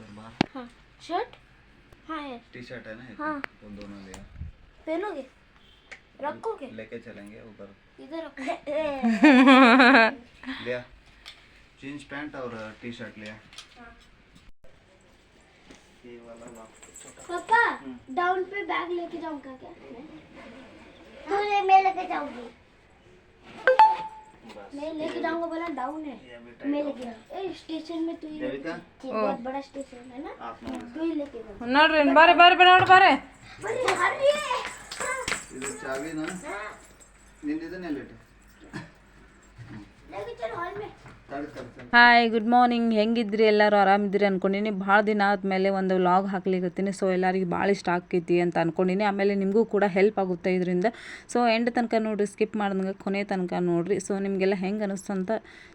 हाँ। शर्ट? हाँ है टी शर्ट है ना हाँ। वो दोनों लिया पहनोगे? रखोगे? लेके चलेंगे उधर इधर रखो। लिया जीन्स पैंट और टी शर्ट लिया ये वाला ला। पापा डाउन पे बैग लेके जाऊँगा क्या तो ये मैं लेके जाऊँगी। मैं लेके जाऊँगा बोला डाउन है। मैं लेके जाऊँगा स्टेशन में तू ही बहुत बड़ा स्टेशन है ना? तू ही लेके जाऊँगा ना रेन बारे बारे बारे बारे बारे। अरे इधर चाबी ना। हाँ। नींद इधर नहीं लेटे। लेके चल हॉल में। ಹಾಯ್ ಗುಡ್ ಮಾರ್ನಿಂಗ್ ಹೆಂಗಿದ್ರಿ? ಎಲ್ಲರೂ ಆರಾಮಿದ್ರಿ ಅಂದ್ಕೊಂಡಿನಿ ಭಾಳ ದಿನ ಆದಮೇಲೆ ಒಂದು ವ್ಲಾಗ್ ಹಾಕ್ಲಿಕತ್ತೀನಿ. ಸೊ ಎಲ್ಲರಿಗೆ ಭಾಳ ಇಷ್ಟ ಆಕೈತಿ ಅಂತ ಅಂದ್ಕೊಂಡಿನಿ ಆಮೇಲೆ ನಿಮಗೂ ಕೂಡ ಹೆಲ್ಪ್ ಆಗುತ್ತೆ ಇದರಿಂದ. ಸೊ ಎಂಡ್ ತನಕ ನೋಡಿರಿ ಸ್ಕಿಪ್ ಮಾಡ್ದಂಗೆ ಕೊನೆ ತನಕ ನೋಡಿರಿ. ಸೊ ನಿಮಗೆಲ್ಲ ಹೆಂಗೆ ಅನಿಸ್ತು ಅಂತ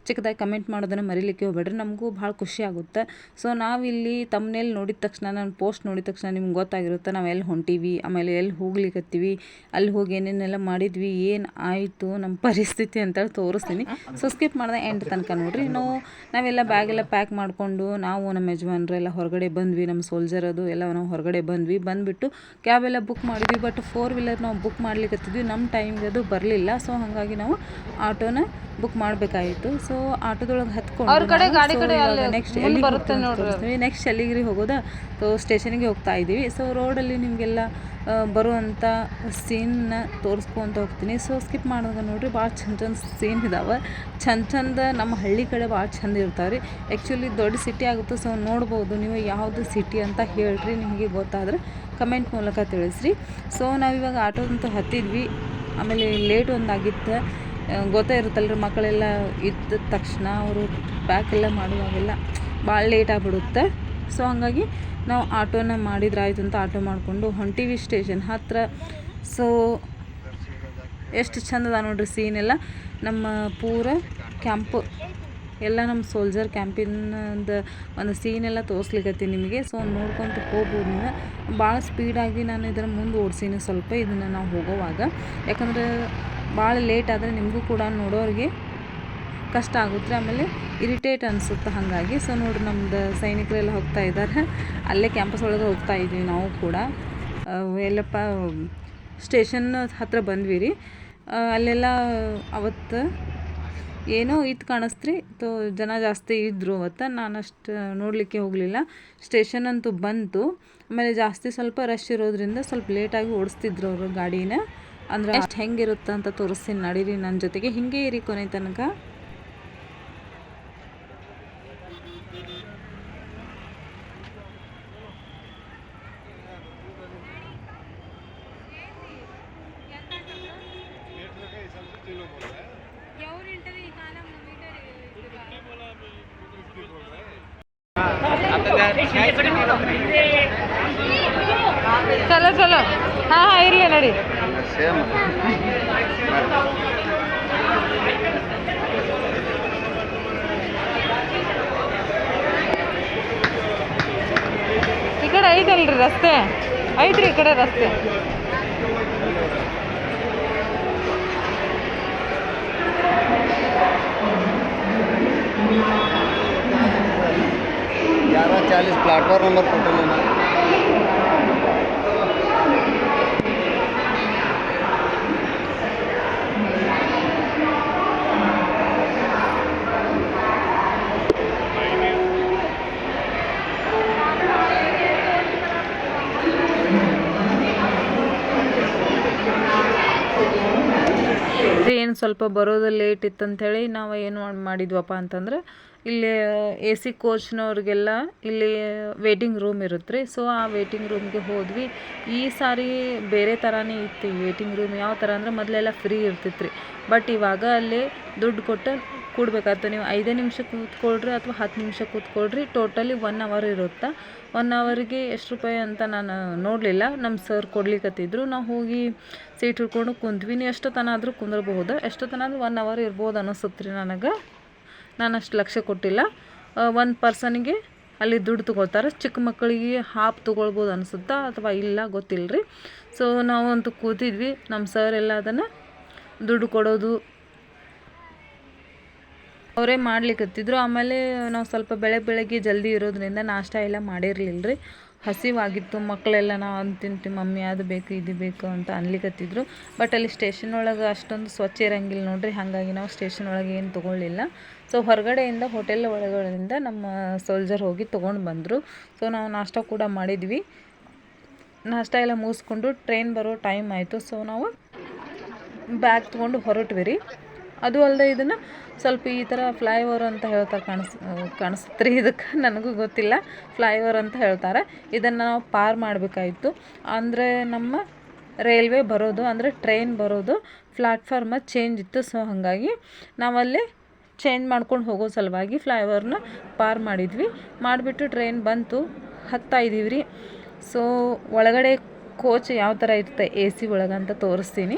ಚಿಕ್ಕದಾಗಿ ಕಮೆಂಟ್ ಮಾಡೋದನ್ನು ಮರಿಲಿಕ್ಕೆ ಹೋಗ್ಬೇಡ್ರಿ. ನಮಗೂ ಭಾಳ ಖುಷಿ ಆಗುತ್ತೆ. ಸೊ ನಾವಿಲ್ಲಿ ತಮ್ಮನೇಲಿ ನೋಡಿದ ತಕ್ಷಣ, ನಾನು ಪೋಸ್ಟ್ ನೋಡಿದ ತಕ್ಷಣ ನಿಮ್ಗೆ ಗೊತ್ತಾಗಿರುತ್ತೆ. ನಾವು ಎಲ್ಲಿ ಹೊಂಟೀವಿ, ಆಮೇಲೆ ಎಲ್ಲಿ ಹೋಗ್ಲಿಕತ್ತೀವಿ, ಅಲ್ಲಿ ಹೋಗಿ ಏನೇನೆಲ್ಲ ಮಾಡಿದ್ವಿ, ಏನು ಆಯಿತು ನಮ್ಮ ಪರಿಸ್ಥಿತಿ ಅಂತೇಳಿ ತೋರಿಸ್ತೀನಿ. ಸೊ ಸ್ಕಿಪ್ ಮಾಡಿದೆ ಎಂಡ್ ತನಕ ನೋಡ್ರಿ ನಾವು ನಾವೆಲ್ಲ ಬ್ಯಾಗೆಲ್ಲ ಪ್ಯಾಕ್ ಮಾಡಿಕೊಂಡು ನಾವು ನಮ್ಮ ಯಜಮಾನ್ರು ಎಲ್ಲ ಹೊರಗಡೆ ಬಂದ್ವಿ ನಮ್ಮ ಸೋಲ್ಜರ್ ಅದು ಎಲ್ಲ ನಾವು ಹೊರಗಡೆ ಬಂದ್ವಿ. ಬಂದುಬಿಟ್ಟು ಕ್ಯಾಬ್ ಎಲ್ಲ ಬುಕ್ ಮಾಡಿದ್ವಿ ಬಟ್ ಫೋರ್ ವೀಲರ್ ನಾವು ಬುಕ್ ಮಾಡ್ಲಿಕ್ಕತ್ತಿದ್ವಿ ನಮ್ಮ ಟೈಮ್ಗೆ ಅದು ಬರಲಿಲ್ಲ ಸೊ ಹಾಗಾಗಿ ನಾವು ಆಟೋನ ಬುಕ್ ಮಾಡಬೇಕಾಯಿತು. ಸೊ ಆಟೋದೊಳಗೆ ಹತ್ಕೊಂಡು ನೆಕ್ಸ್ಟ್ ಎಲ್ಲಿ ಬರುತ್ತೆ ನೆಕ್ಸ್ಟ್ ಎಲ್ಲಿಗಿರಿ ಹೋಗೋದಾ ಸೊ ಸ್ಟೇಷನ್ಗೆ ಹೋಗ್ತಾ ಇದ್ದೀವಿ. ಸೊ ರೋಡಲ್ಲಿ ನಿಮಗೆಲ್ಲ ಬರುವಂಥ ಸೀನ್ನ ತೋರಿಸ್ಕೊಂತ ಹೋಗ್ತೀನಿ. ಸೊ ಸ್ಕಿಪ್ ಮಾಡೋದು ನೋಡಿರಿ ಭಾಳ ಚಂದ ಚಂದ ಸೀನ್ ಇದಾವೆ. ಚಂದ ಚಂದ ನಮ್ಮ ಹಳ್ಳಿ ಕಡೆ ಭಾಳ ಚಂದ ಇರ್ತಾವೆ ರೀ ಆ್ಯಕ್ಚುಲಿ ದೊಡ್ಡ ಸಿಟಿ ಆಗುತ್ತೆ ಸೊ ನೋಡ್ಬೋದು. ನೀವು ಯಾವುದು ಸಿಟಿ ಅಂತ ಹೇಳ್ರಿ, ನಿಮಗೆ ಗೊತ್ತಾದ್ರೆ ಕಮೆಂಟ್ ಮೂಲಕ ತಿಳಿಸ್ರಿ. ಸೊ ನಾವಿವಾಗ ಆಟೋದಂತೂ ಹತ್ತಿದ್ವಿ. ಆಮೇಲೆ ಲೇಟ್ ಒಂದಾಗಿತ್ತು ಗೊತ್ತೇ ಇರುತ್ತಲ್ರಿ, ಮಕ್ಕಳೆಲ್ಲ ಇದ್ದ ತಕ್ಷಣ ಅವರು ಪ್ಯಾಕ್ ಎಲ್ಲ ಮಾಡುವಾಗೆಲ್ಲ ಭಾಳ ಲೇಟ್ ಆಗಿಬಿಡುತ್ತೆ. ಸೊ ಹಾಗಾಗಿ ನಾವು ಆಟೋನ ಮಾಡಿದ್ರಾಯ್ತು ಅಂತ ಆಟೋ ಮಾಡಿಕೊಂಡು ಹೊಂಟಿವಿ ಸ್ಟೇಷನ್ ಹತ್ತಿರ ಸೊ ಎಷ್ಟು ಚಂದದ ನೋಡ್ರಿ ಸೀನ್ ಎಲ್ಲ. ನಮ್ಮ ಪೂರ ಕ್ಯಾಂಪ್ ಎಲ್ಲ ನಮ್ಮ ಸೋಲ್ಜರ್ ಕ್ಯಾಂಪಿನದ ಒಂದು ಸೀನ್ ಎಲ್ಲ ತೋರಿಸ್ಲಿಕ್ಕತ್ತೀನಿ ನಿಮಗೆ. ಸೊ ನೋಡ್ಕೊಂತ ಹೋಗ್ಬೋದು ನೀವು. ಭಾಳ ಸ್ಪೀಡಾಗಿ ನಾನು ಇದರ ಮುಂದೆ ಓಡಿಸೀನಿ ಸ್ವಲ್ಪ ಇದನ್ನು ನಾವು ಹೋಗೋವಾಗ. ಯಾಕಂದ್ರೆ ಭಾಳ ಲೇಟ್ ಆದರೆ ನಿಮಗೂ ಕೂಡ ನೋಡೋರಿಗೆ ಕಷ್ಟ ಆಗುತ್ತೆ, ಆಮೇಲೆ ಇರಿಟೇಟ್ ಅನಿಸುತ್ತೆ ಹಾಗಾಗಿ. ಸೊ ನೋಡಿ, ನಮ್ದು ಸೈನಿಕರೆಲ್ಲ ಹೋಗ್ತಾ ಇದ್ದಾರೆ ಅಲ್ಲೇ ಕ್ಯಾಂಪಸ್ ಒಳಗೆ ಹೋಗ್ತಾ ಇದ್ವಿ ನಾವು ಕೂಡ. ಎಲ್ಲಪ್ಪ ಸ್ಟೇಷನ್ ಹತ್ರ ಬಂದ್ವಿ ರೀ ಅಲ್ಲೆಲ್ಲ ಅವತ್ತು ಏನೋ ಇತ್ತು ಕಾಣಿಸ್ತ್ರಿ. ತೋ, ಜನ ಜಾಸ್ತಿ ಇದ್ದರು ಅವತ್ತು. ನಾನು ಅಷ್ಟು ನೋಡಲಿಕ್ಕೆ ಹೋಗಲಿಲ್ಲ. ಸ್ಟೇಷನ್ ಅಂತೂ ಬಂತು. ಆಮೇಲೆ ಜಾಸ್ತಿ ಸ್ವಲ್ಪ ರಶ್ ಇರೋದ್ರಿಂದ ಸ್ವಲ್ಪ ಲೇಟಾಗಿ ಓಡಿಸ್ತಿದ್ರು ಅವರು ಗಾಡಿನ. ಅಂದ್ರೆ ಅಷ್ಟು ಹೆಂಗಿರುತ್ತೆ ಅಂತ ತೋರಿಸ್ತೀನಿ ನಡೀರಿ ನನ್ನ ಜೊತೆಗೆ. ಹಿಂಗೆ ಇರಿ ಕೊನೆ ತನಕ. ಹಾ ಹಾ, ಇರಲಿ ನೋಡಿ. ಸೇಮ್ ಈ ಕಡೆ ಐತಲ್ರಿ ರಸ್ತೆ? ಐತ್ರಿ ಈ ಕಡೆ ರಸ್ತೆ. ಯಾರ ಚಾಲೀಸ್ ಪ್ಲಾಟ್ಫಾರ್ಮ್ ನಂಬರ್ ಕೊಟ್ಟಿಲ್ಲ. ಟ್ರೈನ್ ಸ್ವಲ್ಪ ಬರೋದು ಲೇಟ್ ಇತ್ತಂಥೇಳಿ ನಾವು ಏನು ಮಾಡ್- ಮಾಡಿದ್ವಪ್ಪ ಅಂತಂದ್ರೆ, ಇಲ್ಲಿ ಎ ಸಿ ಕೋಚ್ನವ್ರಿಗೆಲ್ಲ ಇಲ್ಲಿ ವೇಟಿಂಗ್ ರೂಮ್ ಇರುತ್ತೆ ರೀ ಸೊ ಆ ವೇಟಿಂಗ್ ರೂಮ್ಗೆ ಹೋದ್ವಿ. ಈ ಸಾರಿ ಬೇರೆ ಥರನೇ ಇತ್ತು ವೇಟಿಂಗ್ ರೂಮ್ ಯಾವ ಥರ ಅಂದ್ರೆ ಮೊದಲೆಲ್ಲ ಫ್ರೀ ಇರ್ತಿತ್ತು ರೀ ಬಟ್ ಇವಾಗ ಅಲ್ಲಿ ದುಡ್ಡು ಕೊಟ್ಟು ಕೂಡ್ಬೇಕಾಗ್ತದೆ. ನೀವು ಐದೇ ನಿಮಿಷ ಕೂತ್ಕೊಳ್ರಿ ಅಥವಾ ಹತ್ತು ನಿಮಿಷ ಕೂತ್ಕೊಳ್ರಿ, ಟೋಟಲಿ ಒನ್ ಅವರ್ ಇರುತ್ತೆ? ಒನ್ ಅವರಿಗೆ ಎಷ್ಟು ರೂಪಾಯಿ ಅಂತ ನಾನು ನೋಡಲಿಲ್ಲ. ನಮ್ಮ ಸರ್ ಕೊಡ್ಲಿಕ್ಕತ್ತಿದ್ರು ನಾವು ಹೋಗಿ ಸೀಟ್ ಹಿಡ್ಕೊಂಡು ಕುಂತ್ವಿ ನೀವು ಎಷ್ಟೊತ್ತನ ಆದರೂ ಕುಂದ್ರಬಹುದು. ಆದರೂ ಒನ್ ಅವರ್ ಇರ್ಬೋದು ಅನಿಸುತ್ತೆ ರೀ ನನಗೆ. ನಾನು ಅಷ್ಟು ಲಕ್ಷ್ಯ ಕೊಟ್ಟಿಲ್ಲ. ಒಂದು ಪರ್ಸನಿಗೆ ಅಲ್ಲಿ ದುಡ್ಡು ತೊಗೊಳ್ತಾರೆ. ಚಿಕ್ಕ ಮಕ್ಕಳಿಗೆ ಹಾಪ್ ತೊಗೊಳ್ಬೋದು ಅನಿಸುತ್ತಾ ಅಥವಾ ಇಲ್ಲ ಗೊತ್ತಿಲ್ಲ ರೀ ಸೊ ನಾವು ಕೂತಿದ್ವಿ. ನಮ್ಮ ಸರ್ ಎಲ್ಲ ಅದನ್ನು ದುಡ್ಡು ಕೊಡೋದು ಅವರೇ ಮಾಡ್ಲಿಕ್ಕತ್ತಿದ್ರು ಆಮೇಲೆ ನಾವು ಸ್ವಲ್ಪ ಬೆಳೆ ಬೆಳಗ್ಗೆ ಜಲ್ದಿ ಇರೋದ್ರಿಂದ ನಾಷ್ಟ ಎಲ್ಲ ಮಾಡಿರಲಿಲ್ಲ ರೀ ಹಸಿವಾಗಿತ್ತು ಮಕ್ಕಳೆಲ್ಲ ನಾವು ಅದು ತಿಂತೀವಿ ಮಮ್ಮಿ, ಅದು ಬೇಕು, ಇದು ಬೇಕು ಅಂತ ಅನ್ಲಿಕ್ಕತ್ತಿದ್ರು ಬಟ್ ಅಲ್ಲಿ ಸ್ಟೇಷನ್ ಒಳಗೆ ಅಷ್ಟೊಂದು ಸ್ವಚ್ಛ ಇರಂಗಿಲ್ಲ ನೋಡ್ರಿ. ಹಾಗಾಗಿ ನಾವು ಸ್ಟೇಷನ್ ಒಳಗೆ ಏನು ತೊಗೊಳ್ಳಿಲ್ಲ. ಸೊ, ಹೊರಗಡೆಯಿಂದ ಹೋಟೆಲ್ ಒಳಗಡೆಯಿಂದ ನಮ್ಮ ಸೋಲ್ಜರ್ ಹೋಗಿ ತೊಗೊಂಡು ಬಂದರು. ಸೊ, ನಾವು ನಾಷ್ಟ ಕೂಡ ಮಾಡಿದ್ವಿ. ನಾಷ್ಟ ಎಲ್ಲ ಮುಗಿಸ್ಕೊಂಡು ಟ್ರೈನ್ ಬರೋ ಟೈಮ್ ಆಯಿತು. ಸೊ, ನಾವು ಬ್ಯಾಗ್ ತೊಗೊಂಡು ಹೊರಟ್ವಿ ರೀ. ಅದು ಅಲ್ಲದೆ ಇದನ್ನು ಸ್ವಲ್ಪ ಈ ಥರ ಫ್ಲೈಓವರ್ ಅಂತ ಹೇಳ್ತಾರೆ ಕಾಣಿಸ್ ಕಾಣಿಸುತ್ತೆ ರೀ ಇದಕ್ಕೆ? ನನಗೂ ಗೊತ್ತಿಲ್ಲ. ಫ್ಲೈಓವರ್ ಅಂತ ಹೇಳ್ತಾರೆ. ಇದನ್ನು ನಾವು ಪಾರ್ ಮಾಡಬೇಕಾಯಿತು. ಅಂದರೆ ನಮ್ಮ ರೈಲ್ವೆ ಬರೋದು, ಅಂದರೆ ಟ್ರೈನ್ ಬರೋದು ಪ್ಲಾಟ್ಫಾರ್ಮ ಚೇಂಜ್ ಇತ್ತು. ಸೊ ಹಾಗಾಗಿ ನಾವಲ್ಲಿ ಚೇಂಜ್ ಮಾಡ್ಕೊಂಡು ಹೋಗೋ ಸಲುವಾಗಿ ಫ್ಲೈಓವರ್ನ ಪಾರ್ ಮಾಡಿದ್ವಿ. ಮಾಡಿಬಿಟ್ಟು ಟ್ರೈನ್ ಬಂತು. ಹತ್ತಾ ಇದ್ದೀವಿ ರೀ ಸೊ ಒಳಗಡೆ ಕೋಚ್ ಯಾವ ಥರ ಇರುತ್ತೆ? ಎ ಸಿ ಒಳಗಂತ ತೋರಿಸ್ತೀನಿ.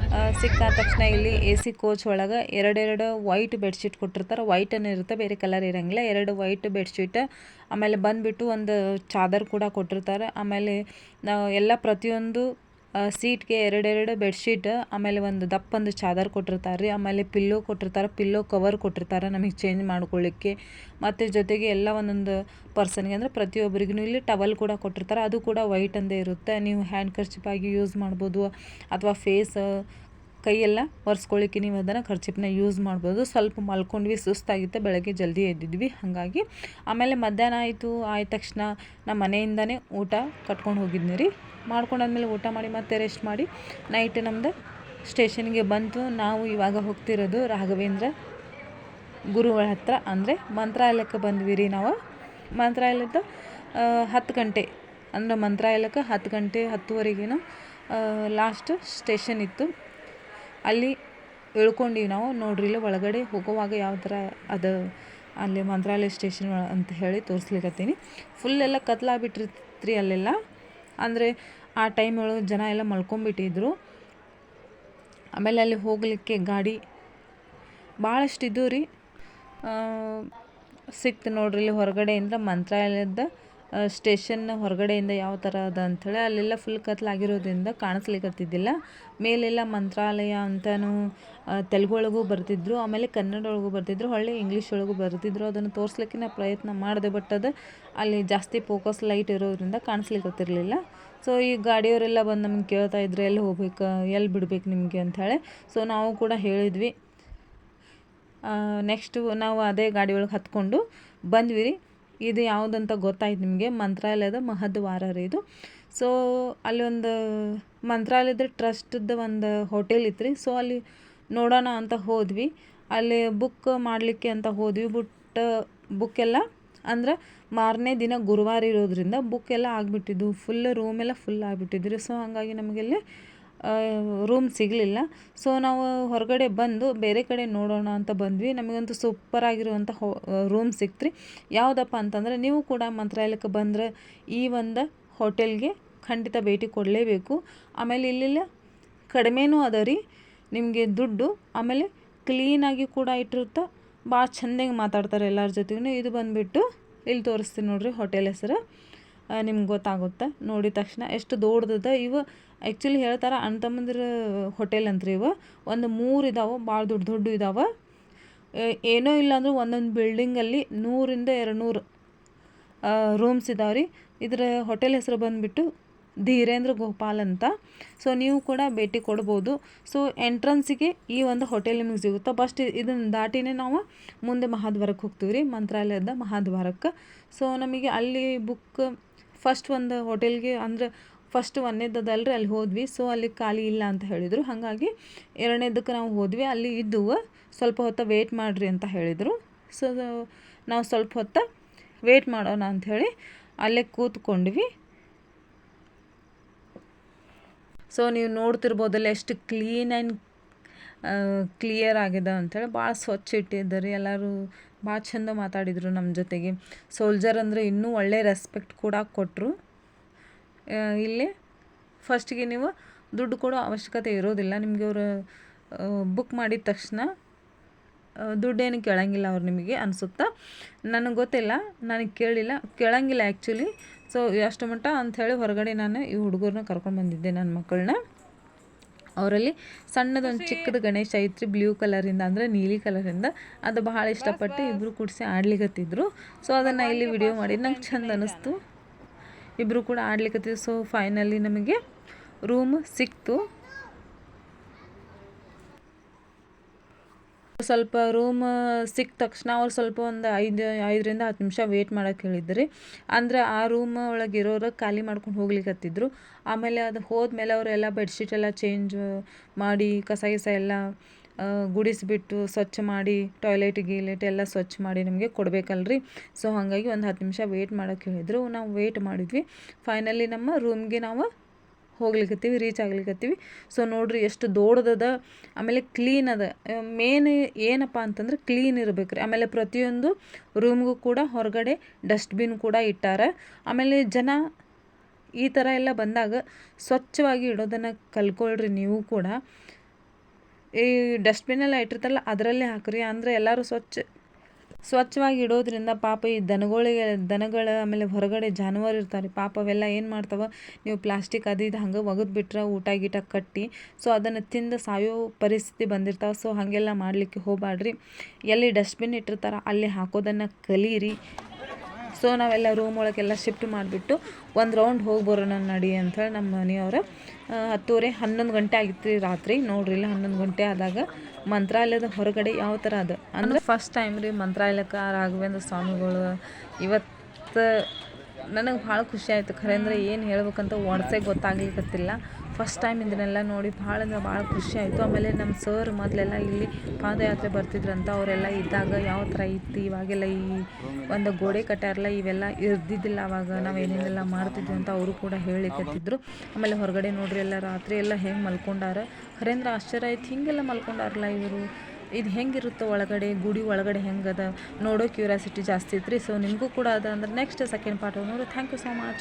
ಸಿಕ್ಕಾದ ತಕ್ಷಣ ಇಲ್ಲಿ ಎ ಸಿ ಕೋಚ್ ಒಳಗೆ ಎರಡೆರಡು ವೈಟ್ ಬೆಡ್ಶೀಟ್ ಕೊಟ್ಟಿರ್ತಾರೆ. ವೈಟನ್ನು ಇರುತ್ತೆ, ಬೇರೆ ಕಲರ್ ಇರೋಂಗಿಲ್ಲ. ಎರಡು ವೈಟ್ ಬೆಡ್ಶೀಟ್, ಆಮೇಲೆ ಬಂದುಬಿಟ್ಟು ಒಂದು ಚಾದರ್ ಕೂಡ ಕೊಟ್ಟಿರ್ತಾರೆ. ಆಮೇಲೆ ನಾವು ಎಲ್ಲ ಪ್ರತಿಯೊಂದು ಸೀಟ್ಗೆ ಎರಡೆರಡು ಬೆಡ್ಶೀಟ್, ಆಮೇಲೆ ಒಂದು ದಪ್ಪೊಂದು ಚಾದರ್ ಕೊಟ್ಟಿರ್ತಾರೆ ರೀ ಆಮೇಲೆ ಪಿಲ್ಲೋ ಕೊಟ್ಟಿರ್ತಾರೆ, ಪಿಲ್ಲೋ ಕವರ್ ಕೊಟ್ಟಿರ್ತಾರೆ ನಮಗೆ ಚೇಂಜ್ ಮಾಡ್ಕೊಳ್ಳಿಕ್ಕೆ ಮತ್ತು ಜೊತೆಗೆ ಎಲ್ಲ ಒಂದೊಂದು ಪರ್ಸನ್ಗೆ ಅಂದರೆ ಪ್ರತಿಯೊಬ್ಬರಿಗೂ ಇಲ್ಲಿ ಟವಲ್ ಕೂಡ ಕೊಟ್ಟಿರ್ತಾರೆ, ಅದು ಕೂಡ ವೈಟ್ ಅಂದೇ ಇರುತ್ತೆ. ನೀವು ಹ್ಯಾಂಡ್ ಕರ್ಚಿಪಾಗಿ ಯೂಸ್ ಮಾಡ್ಬೋದು, ಅಥವಾ ಫೇಸ್ ಕೈಯೆಲ್ಲ ಒರೆಸ್ಕೊಳ್ಳಿಕ್ಕೆ ನೀವು ಅದನ್ನು ಖರ್ಚಿಪ್ನ ಯೂಸ್ ಮಾಡ್ಬೋದು. ಸ್ವಲ್ಪ ಮಲ್ಕೊಂಡ್ವಿ, ಸುಸ್ತಾಗಿತ್ತು, ಬೆಳಗ್ಗೆ ಜಲ್ದಿ ಎದ್ದಿದ್ವಿ. ಹಾಗಾಗಿ ಆಮೇಲೆ ಮಧ್ಯಾಹ್ನ ಆಯಿತು ಆದ ತಕ್ಷಣ ನಮ್ಮ ಮನೆಯಿಂದನೇ ಊಟ ಕಟ್ಕೊಂಡು ಹೋಗಿದ್ನಿ ರೀ. ಮಾಡ್ಕೊಂಡಾದ್ಮೇಲೆ ಊಟ ಮಾಡಿ ಮತ್ತೆ ರೆಸ್ಟ್ ಮಾಡಿ ನೈಟ್ ನಮ್ದು ಸ್ಟೇಷನ್ಗೆ ಬಂತು. ನಾವು ಇವಾಗ ಹೋಗ್ತಿರೋದು ರಾಘವೇಂದ್ರ ಗುರುಗಳ ಹತ್ರ. ಅಂದರೆ ಮಂತ್ರಾಲಯಕ್ಕೆ ಬಂದ್ವಿ ರೀ ನಾವು. ಮಂತ್ರಾಲಯದ ಹತ್ತು ಗಂಟೆ. ಅಂದರೆ ಮಂತ್ರಾಲಯಕ್ಕೆ ಹತ್ತು ಗಂಟೆ ಹತ್ತುವರೆಗೇನು ಲಾಸ್ಟ್ ಸ್ಟೇಷನ್ ಇತ್ತು. ಅಲ್ಲಿ ಇಳ್ಕೊಂಡೀವಿ ನಾವು, ನೋಡ್ರಿ ಇಲ್ಲಿ ಒಳಗಡೆ ಹೋಗುವಾಗ ಯಾವ ಥರ ಅದು ಅಲ್ಲಿ ಮಂತ್ರಾಲಯ ಸ್ಟೇಷನ್ ಅಂತ ಹೇಳಿ ತೋರಿಸ್ಲಿಕ್ಕತ್ತೀನಿ ಫುಲ್ ಎಲ್ಲ ಕತ್ಲಾಗ್ಬಿಟ್ಟಿರ್ತ್ರಿ ಅಲ್ಲೆಲ್ಲ. ಅಂದರೆ ಆ ಟೈಮ್ ಒಳಗೆ ಜನ ಎಲ್ಲ ಮಲ್ಕೊಂಬಿಟ್ಟಿದ್ರು. ಆಮೇಲೆ ಅಲ್ಲಿ ಹೋಗಲಿಕ್ಕೆ ಗಾಡಿ ಭಾಳಷ್ಟು ಇದ್ದವು ರೀ. ಸಿಕ್ತು ನೋಡ್ರಿ ಇಲ್ಲಿ ಹೊರಗಡೆಯಿಂದ ಮಂತ್ರಾಲಯದ ಸ್ಟೇಷನ್ ಹೊರಗಡೆಯಿಂದ ಯಾವ ಥರ ಅದ ಅಂಥೇಳಿ ಅಲ್ಲೆಲ್ಲ ಫುಲ್ ಕತ್ಲಾಗಿರೋದ್ರಿಂದ ಕಾಣಿಸ್ಲಿಕ್ಕತ್ತಿದ್ದಿಲ್ಲ ಮೇಲೆಲ್ಲ ಮಂತ್ರಾಲಯ ಅಂತಲೂ ತೆಲುಗು ಒಳಗೂ ಬರ್ತಿದ್ರು, ಆಮೇಲೆ ಕನ್ನಡ ಒಳಗೂ ಬರ್ತಿದ್ರು, ಹೊಳ್ಳಿ ಇಂಗ್ಲೀಷ್ ಒಳಗೂ ಬರ್ತಿದ್ರು. ಅದನ್ನು ತೋರಿಸ್ಲಿಕ್ಕೆ ನಾ ಪ್ರಯತ್ನ ಮಾಡಿದೆ ಬಟ್ ಅದು ಅಲ್ಲಿ ಜಾಸ್ತಿ ಫೋಕಸ್ ಲೈಟ್ ಇರೋದ್ರಿಂದ ಕಾಣಿಸ್ಲಿಕ್ಕತ್ತಿರಲಿಲ್ಲ ಸೊ ಈ ಗಾಡಿಯವರೆಲ್ಲ ಬಂದು ನಮ್ಗೆ ಕೇಳ್ತಾ ಇದ್ರೆ, ಎಲ್ಲಿ ಹೋಗ್ಬೇಕು, ಎಲ್ಲಿ ಬಿಡ್ಬೇಕು ನಿಮಗೆ? ಅಂಥೇಳಿ. ಸೊ ನಾವು ಕೂಡ ಹೇಳಿದ್ವಿ. ನೆಕ್ಸ್ಟು ನಾವು ಅದೇ ಗಾಡಿ ಒಳಗೆ ಹತ್ಕೊಂಡು ಬಂದ್ವಿ ರೀ. ಇದು ಯಾವುದಂತ ಗೊತ್ತಾಯ್ತು ನಿಮಗೆ? ಮಂತ್ರಾಲಯದ ಮಹದ್ವಾರ ರೀ ಇದು. ಸೊ ಅಲ್ಲಿ ಒಂದು ಮಂತ್ರಾಲಯದ ಟ್ರಸ್ಟ್ದ ಒಂದು ಹೋಟೆಲ್ ಇತ್ತು ರೀ ಸೊ ಅಲ್ಲಿ ನೋಡೋಣ ಅಂತ ಹೋದ್ವಿ. ಅಲ್ಲಿ ಬುಕ್ ಮಾಡಲಿಕ್ಕೆ ಅಂತ ಹೋದ್ವಿ. ಬುಟ್ ಬುಕ್ ಎಲ್ಲ ಅಂದ್ರೆ ಮಾರನೇ ದಿನ ಗುರುವಾರ ಇರೋದ್ರಿಂದ ಬುಕ್ ಎಲ್ಲ ಆಗಿಬಿಟ್ಟಿದ್ದು. ಫುಲ್ ರೂಮ್ ಎಲ್ಲ ಫುಲ್ ಆಗಿಬಿಟ್ಟಿದ್ರಿ ಸೊ ಹಾಗಾಗಿ ನಮಗೆಲ್ಲಿ ರೂಮ್ ಸಿಗಲಿಲ್ಲ. ಸೊ ನಾವು ಹೊರಗಡೆ ಬಂದು ಬೇರೆ ಕಡೆ ನೋಡೋಣ ಅಂತ ಬಂದ್ವಿ. ನಮಗಂತೂ ಸೂಪರ್ ಆಗಿರುವಂಥ ಹೋ ರೂಮ್ ರೀ ಯಾವುದಪ್ಪ ಅಂತಂದರೆ, ನೀವು ಕೂಡ ಮಂತ್ರಾಲಯಕ್ಕೆ ಬಂದರೆ ಈ ಒಂದು ಹೋಟೆಲ್ಗೆ ಖಂಡಿತ ಭೇಟಿ ಕೊಡಲೇಬೇಕು. ಆಮೇಲೆ ಇಲ್ಲಿಲ್ಲ ಕಡಿಮೆನೂ ಅದ ರೀ. ನಿಮಗೆ ದುಡ್ಡು ಆಮೇಲೆ ಕ್ಲೀನಾಗಿ ಕೂಡ ಇಟ್ಟಿರುತ್ತೆ. ಭಾಳ ಚೆಂದಾಗಿ ಮಾತಾಡ್ತಾರೆ ಎಲ್ಲರ ಜೊತೆಗೂ ಇದು ಬಂದುಬಿಟ್ಟು ಇಲ್ಲಿ ತೋರಿಸ್ತೀನಿ ನೋಡಿರಿ ಹೋಟೆಲ್ ಹೆಸರು. ನಿಮ್ಗೆ ಗೊತ್ತಾಗುತ್ತೆ. ನೋಡಿದ ತಕ್ಷಣ ಎಷ್ಟು ದೊಡ್ಡದ ಇವು ಆ್ಯಕ್ಚುಲಿ ಹೇಳ್ತಾರೆ ಅಣ್ಣತಮ್ಮಂದ್ರ ಹೋಟೆಲ್ ಅಂತ್ರಿ ಇವು. ಒಂದು ಮೂರು ಇದಾವೆ ಭಾಳ ದೊಡ್ಡ ದೊಡ್ಡ ಇದಾವೆ. ಇಲ್ಲ ಅಂದ್ರೆ ಒಂದೊಂದು ಬಿಲ್ಡಿಂಗಲ್ಲಿ ನೂರಿಂದ ಎರಡು ನೂರು ರೂಮ್ಸ್ ಇದಾವೆ ರೀ. ಇದ್ರ ಹೋಟೆಲ್ ಹೆಸರು ಬಂದುಬಿಟ್ಟು ಧೀರೇಂದ್ರ ಗೋಪಾಲ್ ಅಂತ. ಸೊ ನೀವು ಕೂಡ ಭೇಟಿ ಕೊಡ್ಬೋದು. ಸೊ ಎಂಟ್ರೆನ್ಸಿಗೆ ಈ ಒಂದು ಹೋಟೆಲ್ ನಿಮಗೆ ಸಿಗುತ್ತೆ ಫಸ್ಟ್ ಇದನ್ನು ದಾಟಿನೇ ನಾವು ಮುಂದೆ ಮಹಾದ್ವಾರಕ್ಕೆ ಹೋಗ್ತೀವಿ ರೀ ಮಂತ್ರಾಲಯದ ಮಹಾದ್ವಾರಕ್ಕೆ ಸೊ ನಮಗೆ ಅಲ್ಲಿ ಬುಕ್ ಫಸ್ಟ್ ಒಂದು ಹೋಟೆಲ್ಗೆ ಅಂದ್ರೆ ಫಸ್ಟ್ ಒಂದನೇದದಲ್ರಿ ಅಲ್ಲಿ ಹೋದ್ವಿ. ಸೊ ಅಲ್ಲಿ ಖಾಲಿ ಇಲ್ಲ ಅಂತ ಹೇಳಿದರು. ಹಾಗಾಗಿ ಎರಡನೇದಕ್ಕೆ ನಾವು ಹೋದ್ವಿ. ಅಲ್ಲಿ ಇದ್ದು ಸ್ವಲ್ಪ ಹೊತ್ತು ವೇಟ್ ಮಾಡಿರಿ ಅಂತ ಹೇಳಿದರು. ಸೊ ನಾವು ಸ್ವಲ್ಪ ಹೊತ್ತು ವೇಟ್ ಮಾಡೋಣ ಅಂಥೇಳಿ ಅಲ್ಲೇ ಕೂತ್ಕೊಂಡ್ವಿ. ಸೊ ನೀವು ನೋಡ್ತಿರ್ಬೋದಲ್ಲ ಎಷ್ಟು ಕ್ಲೀನ್ ಆ್ಯಂಡ್ ಕ್ಲಿಯರ್ ಆಗಿದೆ ಅಂಥೇಳಿ ಭಾಳ ಸ್ವಚ್ಛ ಇಟ್ಟಿದ್ದಾರೆ. ಎಲ್ಲರೂ ಭಾಳ ಚಂದ ಮಾತಾಡಿದರು ನಮ್ಮ ಜೊತೆಗೆ. ಸೋಲ್ಜರ್ ಅಂದರೆ ಇನ್ನೂ ಒಳ್ಳೆ ರೆಸ್ಪೆಕ್ಟ್ ಕೂಡ ಕೊಟ್ಟರು ಇಲ್ಲಿ ಫಸ್ಟಿಗೆ ನೀವು ದುಡ್ಡು ಕೊಡೋ ಅವಶ್ಯಕತೆ ಇರೋದಿಲ್ಲ. ನಿಮಗೆ ಅವರು ಬುಕ್ ಮಾಡಿದ ತಕ್ಷಣ ದುಡ್ಡೇನು ಕೇಳಂಗಿಲ್ಲ ಅವ್ರು ನಿಮಗೆ ಅನಿಸುತ್ತಾ? ನನಗೆ ಗೊತ್ತಿಲ್ಲ ನನಗೆ ಕೇಳಿಲ್ಲ ಕೇಳಂಗಿಲ್ಲ ಆ್ಯಕ್ಚುಲಿ ಸೊ ಎಷ್ಟು ಮಟ್ಟ ಅಂಥೇಳಿ ಹೊರಗಡೆ ನಾನು ಈ ಹುಡುಗರನ್ನ ಕರ್ಕೊಂಡು ಬಂದಿದ್ದೆ ನನ್ನ ಮಕ್ಕಳನ್ನ. ಅವರಲ್ಲಿ ಸಣ್ಣದೊಂದು ಚಿಕ್ಕದ ಗಣೇಶ ಐತ್ರಿ ಬ್ಲೂ ಕಲರಿಂದ ಅಂದರೆ ನೀಲಿ ಕಲರಿಂದ ಅದು ಬಹಳ ಇಷ್ಟಪಟ್ಟು ಇಬ್ಬರು ಕೂಡಿಸಿ ಆಡ್ಲಿಕತ್ತಿದ್ರು. ಸೊ ಅದನ್ನು ಇಲ್ಲಿ ವಿಡಿಯೋ ಮಾಡಿ ನಂಗೆ ಚಂದ ಅನ್ನಿಸ್ತು ಇಬ್ಬರು ಕೂಡ ಆಡ್ಲಿಕತ್ತಿದ್ರು. ಸೊ ಫೈನಲಿ ನಮಗೆ ರೂಮ್ ಸಿಕ್ತು. ಸ್ವಲ್ಪ ರೂಮ್ ಸಿಕ್ಕ ತಕ್ಷಣ ಅವ್ರು ಸ್ವಲ್ಪ ಒಂದು ಐದು, ಐದರಿಂದ ಹತ್ತು ನಿಮಿಷ ವೇಟ್ ಮಾಡೋಕ್ಕೆ ಹೇಳಿದ್ರಿ. ಅಂದರೆ ಆ ರೂಮ್ ಒಳಗೆ ಇರೋರು ಖಾಲಿ ಮಾಡ್ಕೊಂಡು ಹೋಗ್ಲಿಕತ್ತಿದ್ರು. ಆಮೇಲೆ ಅದು ಹೋದ್ಮೇಲೆ ಅವರೆಲ್ಲ ಬೆಡ್ಶೀಟ್ ಎಲ್ಲ ಚೇಂಜ್ ಮಾಡಿ ಕಸ ಗಿಸ ಎಲ್ಲ ಗುಡಿಸ್ಬಿಟ್ಟು ಸ್ವಚ್ಛ ಮಾಡಿ ಟಾಯ್ಲೆಟ್ ಗೀಲೆಟ್ ಎಲ್ಲ ಸ್ವಚ್ಛ ಮಾಡಿ ನಿಮಗೆ ಕೊಡಬೇಕಲ್ರಿ. ಸೊ ಹಾಗಾಗಿ ಒಂದು ಹತ್ತು ನಿಮಿಷ ವೇಟ್ ಮಾಡೋಕೆ ಹೇಳಿದ್ರು. ನಾವು ವೇಟ್ ಮಾಡಿದ್ವಿ. ಫೈನಲಿ ನಮ್ಮ ರೂಮ್ಗೆ ನಾವು ಹೋಗ್ಲಿಕ್ಕತ್ತೀವಿ ರೀಚ್ ಆಗ್ಲಿಕ್ಕತ್ತೀವಿ ಸೊ ನೋಡ್ರಿ ಎಷ್ಟು ದೊಡ್ಡದದ, ಆಮೇಲೆ ಕ್ಲೀನ್ ಅದ. ಮೇನ್ ಏನಪ್ಪ ಅಂತಂದ್ರೆ ಕ್ಲೀನ್ ಇರಬೇಕು ರೀ ಆಮೇಲೆ ಪ್ರತಿಯೊಂದು ರೂಮ್ಗೂ ಕೂಡ ಹೊರಗಡೆ ಡಸ್ಟ್ಬಿನ್ ಕೂಡ ಇಟ್ಟಾರ. ಆಮೇಲೆ ಜನ ಈ ಥರ ಎಲ್ಲ ಬಂದಾಗ ಸ್ವಚ್ಛವಾಗಿ ಇಡೋದನ್ನು ಕಲ್ಕೊಳ್ರಿ ನೀವು ಕೂಡ. ಈ ಡಸ್ಟ್ಬಿನ್ ಎಲ್ಲ ಇಟ್ಟಿರ್ತಾರಲ್ಲ, ಅದರಲ್ಲೇ ಹಾಕ್ರಿ. ಅಂದರೆ ಎಲ್ಲರೂ ಸ್ವಚ್ಛ, ಸ್ವಚ್ಛವಾಗಿ ಇಡೋದ್ರಿಂದ ಪಾಪ ಈ ದನಗಳಿಗೆ, ದನಗಳ ಆಮೇಲೆ ಹೊರಗಡೆ ಜಾನುವಾರು ಇರ್ತಾರೆ. ಪಾಪ ಅವೆಲ್ಲ ಏನು ಮಾಡ್ತಾವೆ, ನೀವು ಪ್ಲಾಸ್ಟಿಕ್ ಅದು ಇದು ಹಂಗೆ ಒಗೆದು ಬಿಟ್ರೆ ಊಟ ಗೀಟ ಕಟ್ಟಿ ಸೊ ಅದನ್ನು ತಿಂದು ಸಾಯೋ ಪರಿಸ್ಥಿತಿ ಬಂದಿರ್ತಾವೆ. ಸೊ ಹಾಗೆಲ್ಲ ಮಾಡಲಿಕ್ಕೆ ಹೋಗಬೇಡ್ರಿ ಎಲ್ಲಿ ಡಸ್ಟ್ಬಿನ್ ಇಟ್ಟಿರ್ತಾರೆ, ಅಲ್ಲಿ ಹಾಕೋದನ್ನು ಕಲೀರಿ. ಸೊ ನಾವೆಲ್ಲ ರೂಮ್ ಒಳಗೆಲ್ಲ ಶಿಫ್ಟ್ ಮಾಡಿಬಿಟ್ಟು ಒಂದು ರೌಂಡ್ ಹೋಗಿ ಬರೋಣ ನಡಿ ಅಂಥೇಳಿ ನಮ್ಮ ಮನೆಯವ್ರ. ಹತ್ತುವರೆ ಹನ್ನೊಂದು ಗಂಟೆ ಆಗಿತ್ತು ರೀ ರಾತ್ರಿ. ನೋಡ್ರಿ, ಇಲ್ಲ ಹನ್ನೊಂದು ಗಂಟೆ ಆದಾಗ ಮಂತ್ರಾಲಯದ ಹೊರಗಡೆ ಯಾವ ಥರ ಅದು? ಅಂದರೆ ಫಸ್ಟ್ ಟೈಮ್ ರೀ ಮಂತ್ರಾಲಯಕ್ಕೆ ರಾಘವೇಂದ್ರ ಸ್ವಾಮಿಗಳು ಇವತ್ತು ನನಗೆ ಭಾಳ ಖುಷಿ ಆಯಿತು. ಖರೆ ಅಂದರೆ ಏನು ಹೇಳ್ಬೇಕಂತ ಒಡ್ಸೆ ಗೊತ್ತಾಗ್ಲಿಕ್ಕತ್ತಿಲ್ಲ ಫಸ್ಟ್ ಟೈಮ್ ಇದನ್ನೆಲ್ಲ ನೋಡಿ ಭಾಳ ಅಂದ್ರೆ ಭಾಳ ಖುಷಿ ಆಯಿತು. ಆಮೇಲೆ ನಮ್ಮ ಸರ್ ಮೊದಲೆಲ್ಲ ಇಲ್ಲಿ ಪಾದಯಾತ್ರೆ ಬರ್ತಿದ್ರಂತ, ಅವರೆಲ್ಲ ಇದ್ದಾಗ ಯಾವ ಥರ ಇತ್ತು, ಇವಾಗೆಲ್ಲ ಈ ಒಂದು ಗೋಡೆ ಕಟ್ಟಾರಲ್ಲ ಇವೆಲ್ಲ ಇರ್ದಿದ್ದಿಲ್ಲ, ಅವಾಗ ನಾವು ಏನೇನೆಲ್ಲ ಮಾಡ್ತಿದ್ವಿ ಅಂತ ಅವರು ಕೂಡ ಹೇಳಿಕತ್ತಿದ್ರು ಆಮೇಲೆ ಹೊರಗಡೆ ನೋಡ್ರಿ ಎಲ್ಲ ರಾತ್ರಿ ಎಲ್ಲ ಹೆಂಗೆ ಮಲ್ಕೊಂಡಾರ. ಖರೇಂದ್ರ ಆಶ್ಚರ್ಯ ಆಯ್ತು, ಹಿಂಗೆಲ್ಲ ಮಲ್ಕೊಂಡಾರಲ್ಲ ಇವರು? ಇದು ಹೆಂಗಿರುತ್ತೆ ಒಳಗಡೆ, ಗುಡಿ ಒಳಗಡೆ ಹೆಂಗದ? ನೋಡೋ ಕ್ಯೂರಿಯಾಸಿಟಿ ಜಾಸ್ತಿ ಇತ್ತು ರೀ ಸೊ ನಿಮಗೂ ಕೂಡ ಅದ ಅಂದ್ರೆ ನೆಕ್ಸ್ಟ್ ಸೆಕೆಂಡ್ ಪಾರ್ಟ್ ನೋಡಿ. Thank you so much